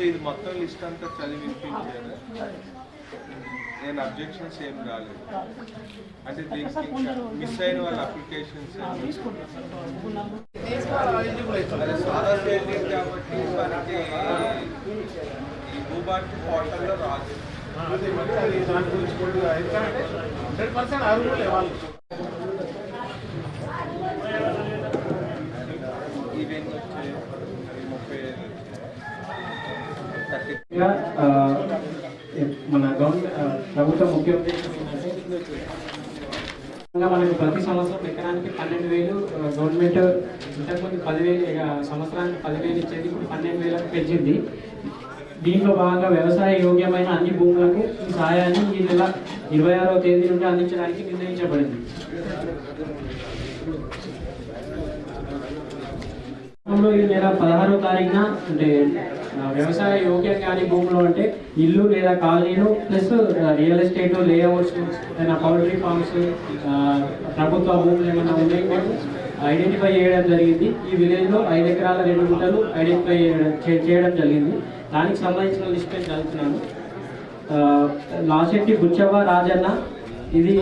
So ఇది మొత్తం list అంతా చదివి వినిపించారు? నేను అబ్జెక్షన్స్ ఏం రాలేదు. అంటే దీనికి మిస్ అయిన వాళ్ళ అప్లికేషన్స్ అదే సాదా సేల్డింగ్ కాబట్టి మనకి ఈ భూభారతి పోర్టల్లో రాదు. హండ్రెడ్ పర్సెంట్ అర్హులే వాళ్ళు ఇవన్నీ వచ్చాయి అవి ముప్పై ఐదు థర్టీ మన గవర్నమెంట్ ప్రభుత్వ ముఖ్య ఉద్దేశం మనకి ప్రతి సంవత్సరం ఎకరానికి పన్నెండు వేలు గవర్నమెంట్ ఇంతకుముందు పదివేలు సంవత్సరానికి పదివేలు ఇచ్చేది ఇప్పుడు పన్నెండు వేలకు పెంచింది దీంట్లో భాగంగా వ్యవసాయ యోగ్యమైన అన్ని భూములకు ఈ సహాయాన్ని ఈ నెల ఇరవై ఆరవ తేదీ నుండి అందించడానికి నిర్ణయించబడింది. ఈ నెల పదహారో తారీఖున అంటే వ్యవసాయ యోగ్యం కాని భూములు అంటే ఇల్లు లేదా కాలనీలు ప్లస్ రియల్ ఎస్టేట్ లేఅవుట్స్ ఏదైనా పౌల్ట్రీ ఫార్మ్స్ ప్రభుత్వ భూములు ఏమైనా ఉన్నాయి ఐడెంటిఫై చేయడం జరిగింది. ఈ విలేజ్లో ఐదు ఎకరాల రెండు గుంటలు ఐడెంటిఫై చేయడం జరిగింది. దానికి సంబంధించిన లిస్ట్ నేను చదువుతున్నాను. లాసెట్టి బుచ్చవ్వ రాజన్న ఇది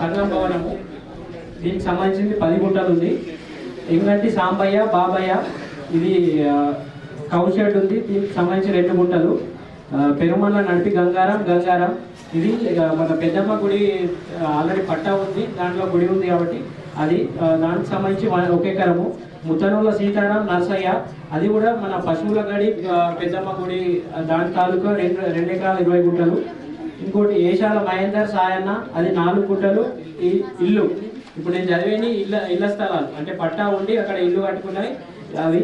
సంఘం భవనము. దీనికి సంబంధించింది పది గుంటలు ఉంది ఇంకంటి సాంబయ్య బాబయ్య. ఇది ఆ, కౌ షెడ్ ఉంది. దీనికి సంబంధించి రెండు గుంటలు పెరుమల్ల నడిపి గంగారం గంగారం. ఇది మన పెద్దమ్మ గుడి ఆల్రెడీ పట్టా ఉంది. దాంట్లో గుడి ఉంది కాబట్టి అది దానికి సంబంధించి మన- ఒక ఎకరము. ముత్తనూల సీతారాం నర్సయ్య. అది కూడా మన పశువుల గడి పెద్దమ్మ గుడి దాని తాలూకా రెండు రెండు ఎకరాల ఇరవై గుంటలు ఇంకోటి ఏషాల మహేందర్ సాయన్న. అది నాలుగు గుంటలు ఈ ఇల్లు. ఇప్పుడు నేను చదివేని ఇళ్ళ ఇళ్ళ స్థలాలు. అంటే పట్టా ఉండి అక్కడ ఇల్లు కట్టుకున్నాయి అవి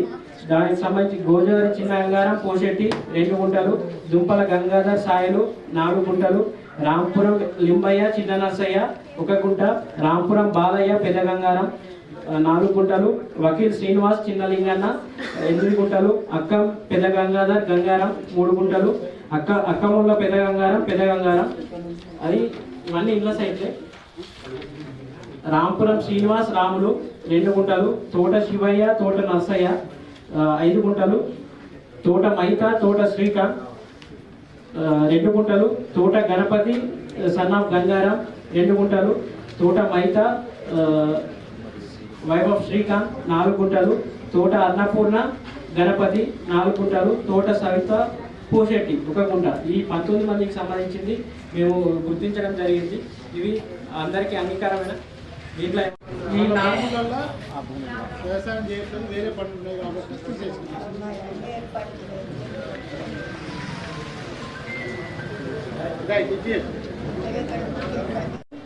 దానికి సంబంధించి గోదావరి చిన్న గంగారం పోషెట్టి రెండు గుంటలు దుంపల గంగాధర్ సాయలు నాలుగు గుంటలు రాంపురం లింబయ్య చిన్న నర్సయ్య ఒక గుంట రాంపురం బాలయ్య పెద్ద గంగారం నాలుగు గుంటలు వకీల్ శ్రీనివాస్ చిన్న లింగన్న ఎనిమిది గుంటలు అక్క పెద్ద గంగాధర్ గంగారం మూడు గుంటలు అక్క అక్కముళ్ళ పెద్ద గంగారం పెద్ద గంగారం. అది ఇవన్నీ ఇళ్ళ సైట్లే. రాంపురం శ్రీనివాస్ రాములు రెండు గుంటలు తోట శివయ్య తోట నర్సయ్య ఐదు గుంటలు తోట మైత తోట శ్రీకాంత్ రెండు గుంటలు తోట గణపతి సన్ ఆఫ్ గంగారం రెండు గుంటలు తోట మైత ఆ, వైభవ్ శ్రీకాంత్ నాలుగు గుంటలు తోట అన్నపూర్ణ గణపతి నాలుగు గుంటలు తోట సవిత పోషెట్టి ఒక గుంట. ఈ పంతొమ్మిది మందికి సంబంధించింది మేము గుర్తించడం జరిగింది. ఇవి అందరికీ అంగీకారమైన? ఈ వ్యవసాయం వేరే పనులు ఉన్నాయి కాబట్టి.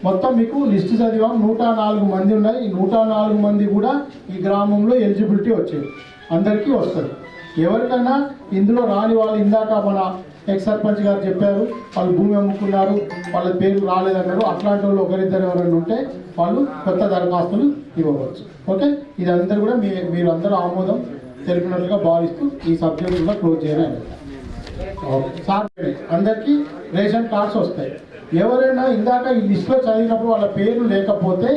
మొత్తం మీకు లిస్ట్ చదివాం. నూట నాలుగు మంది ఉన్నాయి. ఈ నూట నాలుగు మంది కూడా ఈ గ్రామంలో ఎలిజిబిలిటీ వచ్చేది. అందరికీ వస్తుంది. ఎవరికైనా ఇందులో రాని వాళ్ళు ఇందాక మన ఎక్స్ సర్పంచ్ గారు చెప్పారు వాళ్ళు భూమి అమ్ముకున్నారు వాళ్ళ పేర్లు రాలేదన్నారు. అట్లాంటి వాళ్ళు ఒకరిద్దరు ఎవరైనా ఉంటే వాళ్ళు కొత్త దరఖాస్తులు ఇవ్వవచ్చు. ఓకే? ఇది అందరూ కూడా మీ మీరు అందరూ ఆమోదం తెలిపినట్లుగా భావిస్తూ ఈ సబ్జెక్ట్ కూడా క్లోజ్ చేయాలని సార్ అందరికీ రేషన్ కార్డ్స్ వస్తాయి. ఎవరైనా ఇందాక ఈ లిస్ట్లో చదివినప్పుడు వాళ్ళ పేర్లు లేకపోతే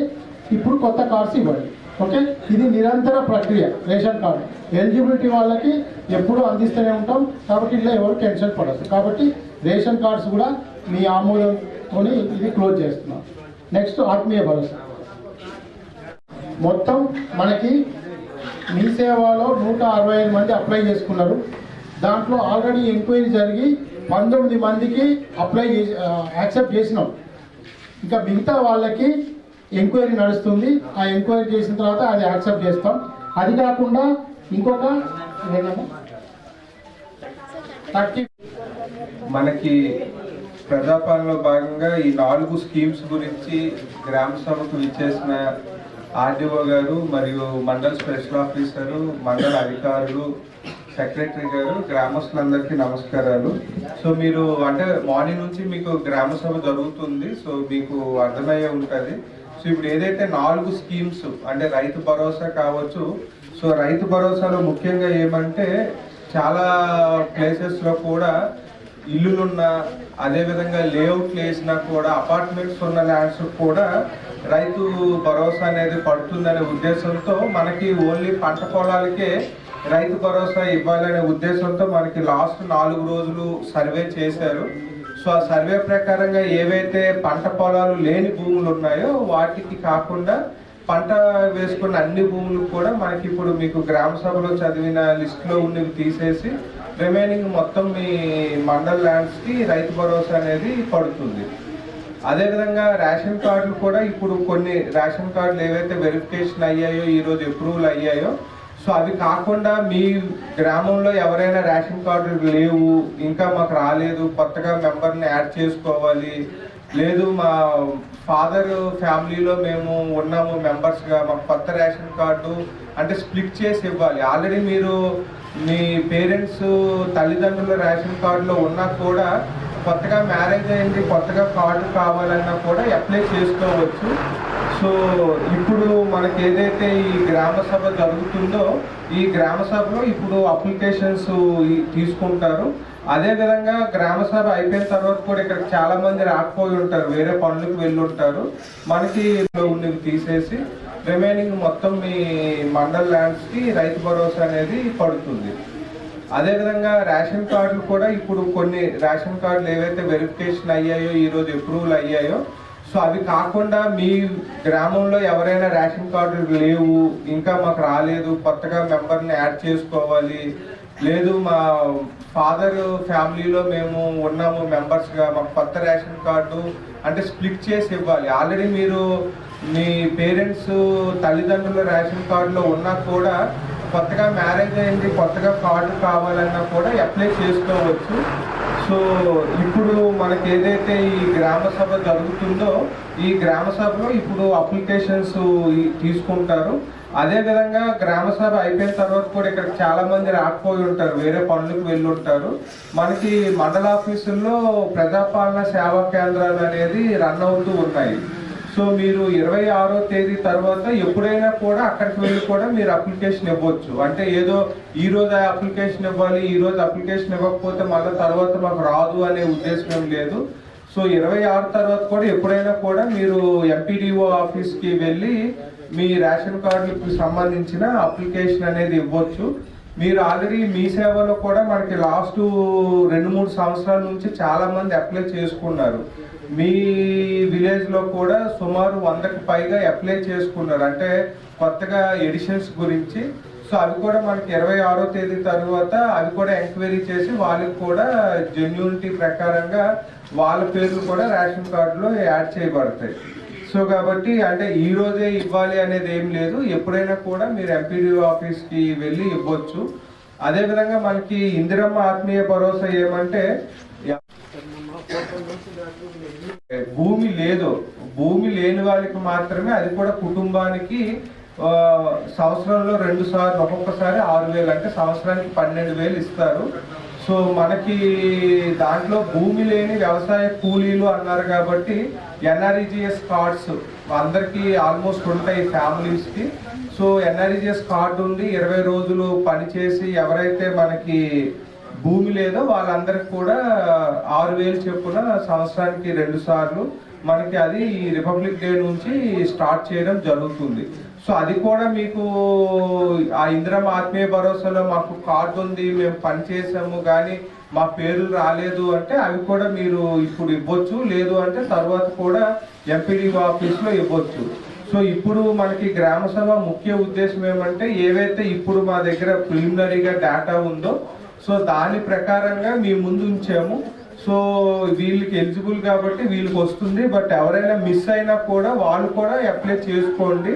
ఇప్పుడు కొత్త కార్డ్స్ ఇవ్వండి. ఓకే? ఇది నిరంతర ప్రక్రియ రేషన్ కార్డు. ఎలిజిబిలిటీ వాళ్ళకి ఎప్పుడూ అందిస్తూనే ఉంటాం. కాబట్టి ఇలా ఎవరు టెన్షన్ పడదు కాబట్టి రేషన్ కార్డ్స్ కూడా మీ ఆమోదంతో ఇది క్లోజ్ చేస్తున్నాం. నెక్స్ట్ ఆత్మీయ భరోసా. మొత్తం మనకి మీ సేవలో నూట అరవై ఐదు మంది అప్లై చేసుకున్నారు. దాంట్లో ఆల్రెడీ ఎంక్వైరీ జరిగి పంతొమ్మిది మందికి అప్లై యాక్సెప్ట్ చేసినాం. ఇంకా మిగతా వాళ్ళకి ఎంక్వైరీ నడుస్తుంది. ఆ ఎంక్వైరీ చేసిన తర్వాత అది యాక్సెప్ట్ చేస్తాం. అది కాకుండా ఇంకొక థర్టీ మనకి ప్రజాపాలనలో భాగంగా ఈ నాలుగు స్కీమ్స్ గురించి గ్రామ సభకు విచ్చేసిన ఆర్డీఓ గారు మరియు మండల స్పెషల్ ఆఫీసరు మండల అధికారులు సెక్రటరీ గారు గ్రామస్తులందరికీ నమస్కారాలు. సో మీరు అంటే మార్నింగ్ నుంచి మీకు గ్రామ సభ జరుగుతుంది. సో మీకు అర్థమయ్యే ఉంటుంది. సో ఇప్పుడు ఏదైతే నాలుగు స్కీమ్స్ అంటే రైతు భరోసా కావచ్చు సో రైతు భరోసాలో ముఖ్యంగా ఏమంటే చాలా ప్లేసెస్లో కూడా ఇల్లులున్న అదేవిధంగా లేఅవుట్లు వేసినా కూడా అపార్ట్మెంట్స్ ఉన్న ల్యాండ్స్ కూడా రైతు భరోసా అనేది పడుతుందనే ఉద్దేశంతో మనకి ఓన్లీ పంట పొలాలకే రైతు భరోసా ఇవ్వాలనే ఉద్దేశంతో మనకి లాస్ట్ నాలుగు రోజులు సర్వే చేశారు. సో ఆ సర్వే ప్రకారంగా ఏవైతే పంట పొలాలు లేని భూములు ఉన్నాయో వాటికి కాకుండా పంట వేసుకున్న అన్ని భూములు కూడా మనకి ఇప్పుడు మీకు గ్రామ సభలో చదివిన లిస్ట్లో ఉన్నవి తీసేసి రిమైనింగ్ మొత్తం మీ మండల్ ల్యాండ్స్కి రైతు భరోసా అనేది పడుతుంది. అదేవిధంగా రేషన్ కార్డులు కూడా ఇప్పుడు కొన్ని రేషన్ కార్డులు ఏవైతే వెరిఫికేషన్ అయ్యాయో ఈరోజు అప్రూవల్ అయ్యాయో సో అవి కాకుండా మీ గ్రామంలో ఎవరైనా రేషన్ కార్డులు లేవు ఇంకా మాకు రాలేదు కొత్తగా మెంబర్ని యాడ్ చేసుకోవాలి. లేదు మా ఫాదర్ ఫ్యామిలీలో మేము ఉన్నాము మెంబర్స్గా మాకు కొత్త రేషన్ కార్డు అంటే స్ప్లిట్ చేసి ఇవ్వాలి. ఆల్రెడీ మీరు మీ పేరెంట్స్ తల్లిదండ్రుల రేషన్ కార్డులో ఉన్నా కూడా కొత్తగా మ్యారేజ్ అయింది కొత్తగా కార్డు కావాలన్నా కూడా అప్లై చేసుకోవచ్చు. సో ఇప్పుడు మనకి ఏదైతే ఈ గ్రామ సభ జరుగుతుందో ఈ గ్రామ సభలో ఇప్పుడు అప్లికేషన్స్ తీసుకుంటారు. అదే విధంగా గ్రామ సభ అయిపోయిన తర్వాత కూడా ఇక్కడ చాలా మంది రాకపోయి ఉంటారు వేరే పనులకు వెళ్ళుంటారు. మనకి ఇందులో ఉన్నవి తీసేసి రిమైనింగ్ మొత్తం మీ మండల్ ల్యాండ్స్కి రైతు భరోసా అనేది పడుతుంది. అదేవిధంగా రేషన్ కార్డులు కూడా ఇప్పుడు కొన్ని రేషన్ కార్డులు ఏవైతే వెరిఫికేషన్ అయ్యాయో ఈరోజు అప్రూవల్ అయ్యాయో సో అవి కాకుండా మీ గ్రామంలో ఎవరైనా రేషన్ కార్డులు లేవు ఇంకా మాకు రాలేదు కొత్తగా మెంబర్ని యాడ్ చేసుకోవాలి. లేదు మా ఫాదర్ ఫ్యామిలీలో మేము ఉన్నాము మెంబర్స్గా మాకు కొత్త రేషన్ కార్డు అంటే స్ప్లిట్ చేసి ఇవ్వాలి. ఆల్రెడీ మీరు మీ పేరెంట్స్ తల్లిదండ్రుల రేషన్ కార్డులో ఉన్నా కూడా కొత్తగా మ్యారేజ్ అయింది కొత్తగా కార్డు కావాలన్నా కూడా అప్లై చేసుకోవచ్చు. సో ఇప్పుడు మనకి ఏదైతే ఈ గ్రామ సభ జరుగుతుందో ఈ గ్రామ సభలో ఇప్పుడు అప్లికేషన్స్ తీసుకుంటారు. అదే విధంగా గ్రామ సభ అయిపోయిన తర్వాత కూడా ఇక్కడ చాలా మంది రాకపోయి ఉంటారు వేరే పనులకు వెళ్ళి ఉంటారు. మనకి మండల ఆఫీసుల్లో ప్రజాపాలన సేవా కేంద్రాలు అనేది రన్ అవుతూ ఉన్నాయి. సో మీరు ఇరవై ఆరో తేదీ తర్వాత ఎప్పుడైనా కూడా అక్కడికి వెళ్ళి కూడా మీరు అప్లికేషన్ ఇవ్వచ్చు. అంటే ఏదో ఈ రోజు ఆ అప్లికేషన్ ఇవ్వాలి ఈ రోజు అప్లికేషన్ ఇవ్వకపోతే మళ్ళీ తర్వాత మాకు రాదు అనే ఉద్దేశం లేదు. సో ఇరవై ఆరు తర్వాత కూడా ఎప్పుడైనా కూడా మీరు ఎంపీడీఓ ఆఫీస్కి వెళ్ళి మీ రేషన్ కార్డులకు సంబంధించిన అప్లికేషన్ అనేది ఇవ్వచ్చు. మీరు ఆల్రెడీ మీ సేవలో కూడా మనకి లాస్ట్ రెండు మూడు సంవత్సరాల నుంచి చాలా మంది అప్లై చేసుకున్నారు. మీ విలేజ్లో కూడా సుమారు వందకు పైగా అప్లై చేసుకున్నారు. అంటే కొత్తగా ఎడిషన్స్ గురించి. సో అవి కూడా మనకి ఇరవై ఆరో తేదీ తర్వాత అవి కూడా ఎంక్వైరీ చేసి వాళ్ళకి కూడా జెన్యూనిటీ ప్రకారంగా వాళ్ళ పేర్లు కూడా రేషన్ కార్డులో యాడ్ చేయబడతాయి. సో కాబట్టి అంటే ఈ రోజే ఇవ్వాలి అనేది ఏం లేదు. ఎప్పుడైనా కూడా మీరు ఎంపీడీఓ ఆఫీస్కి వెళ్ళి ఇవ్వచ్చు. అదేవిధంగా మనకి ఇందిరమ్మ ఆత్మీయ భరోసా ఏమంటే భూమి లేదు. భూమి లేని వాళ్ళకి మాత్రమే అది కూడా కుటుంబానికి సంవత్సరంలో రెండు సార్లు ఒక్కొక్కసారి ఆరు వేలు అంటే సంవత్సరానికి పన్నెండు వేలు ఇస్తారు. సో మనకి దాంట్లో భూమి లేని వ్యవసాయ కూలీలు అన్నారు కాబట్టి ఎన్ఆర్ఈజిఎస్ కార్డ్స్ అందరికీ ఆల్మోస్ట్ ఉంటాయి ఫ్యామిలీస్కి. సో ఎన్ఆర్ఈజిఎస్ కార్డు ఉండి ఇరవై రోజులు పనిచేసి ఎవరైతే మనకి భూమి లేదో వాళ్ళందరికి కూడా ఆరు వేలు చెప్పున సంవత్సరానికి రెండు సార్లు మనకి అది రిపబ్లిక్ డే నుంచి స్టార్ట్ చేయడం జరుగుతుంది. సో అది కూడా మీకు ఆ ఇందిరం ఆత్మీయ భరోసాలో మాకు కార్డు ఉంది మేము పని చేసాము కానీ మా పేరు రాలేదు అంటే అవి కూడా మీరు ఇప్పుడు ఇవ్వచ్చు లేదు అంటే తర్వాత కూడా ఎంపీడీ ఆఫీస్లో ఇవ్వచ్చు. సో ఇప్పుడు మనకి గ్రామ సభ ముఖ్య ఉద్దేశం ఏమంటే ఏవైతే ఇప్పుడు మా దగ్గర ప్రిలిమినరీగా డేటా ఉందో సో దాని ప్రకారంగా మీ ముందు ఉంచాము. సో వీళ్ళకి ఎలిజిబుల్ కాబట్టి వీళ్ళకి వస్తుంది. బట్ ఎవరైనా మిస్ అయినా కూడా వాళ్ళు కూడా అప్లై చేసుకోండి.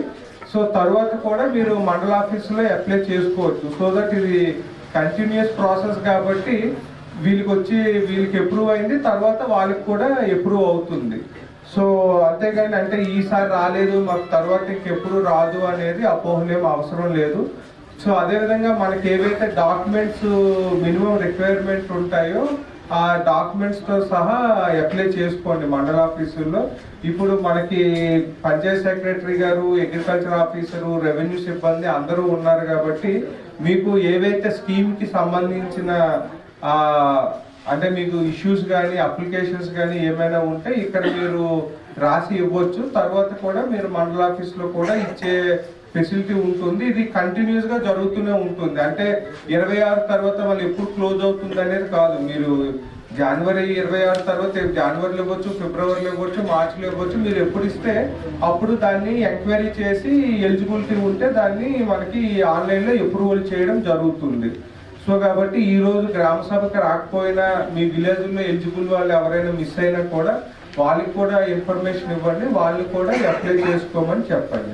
సో తర్వాత కూడా మీరు మండల ఆఫీసులో అప్లై చేసుకోవచ్చు. సో దట్ ఇది కంటిన్యూస్ ప్రాసెస్ కాబట్టి వీళ్ళకి వచ్చి వీళ్ళకి అప్రూవ్ అయింది. తర్వాత వాళ్ళకి కూడా అప్రూవ్ అవుతుంది. సో అంతేగాని అంటే ఈసారి రాలేదు మాకు తర్వాత ఇంకెప్పుడు రాదు అనేది అపోహలేం అవసరం లేదు. సో అదేవిధంగా మనకి ఏవైతే డాక్యుమెంట్స్ మినిమం రిక్వైర్మెంట్ ఉంటాయో ఆ డాక్యుమెంట్స్తో సహా అప్లై చేసుకోండి మండల ఆఫీసుల్లో. ఇప్పుడు మనకి పంచాయత్ సెక్రటరీ గారు అగ్రికల్చర్ ఆఫీసరు రెవెన్యూ సిబ్బంది అందరూ ఉన్నారు కాబట్టి మీకు ఏవైతే స్కీమ్కి సంబంధించిన అంటే మీకు ఇష్యూస్ కానీ అప్లికేషన్స్ కానీ ఏమైనా ఉంటే ఇక్కడ మీరు రాసి ఇవ్వచ్చు. తర్వాత కూడా మీరు మండల ఆఫీస్లో కూడా ఇచ్చే ఫెసిలిటీ ఉంటుంది ఇది కంటిన్యూస్గా జరుగుతూనే ఉంటుంది. అంటే ఇరవై ఆరు తర్వాత మళ్ళీ ఎప్పుడు క్లోజ్ అవుతుంది అనేది కాదు. మీరు జనవరి ఇరవై ఆరు తర్వాత జనవరిలో ఇవ్వచ్చు ఫిబ్రవరిలో ఇవ్వచ్చు మార్చిలో ఇవ్వచ్చు మీరు ఎప్పుడు ఇస్తే అప్పుడు దాన్ని ఎంక్వైరీ చేసి ఎలిజిబిలిటీ ఉంటే దాన్ని మనకి ఆన్లైన్లో అప్రూవల్ చేయడం జరుగుతుంది. సో కాబట్టి ఈ రోజు గ్రామ సభకి రాకపోయినా మీ విలేజ్లో ఎలిజిబుల్ వాళ్ళు ఎవరైనా మిస్ అయినా కూడా వాళ్ళకి కూడా ఇన్ఫర్మేషన్ ఇవ్వండి వాళ్ళు కూడా అప్లై చేసుకోమని చెప్పండి.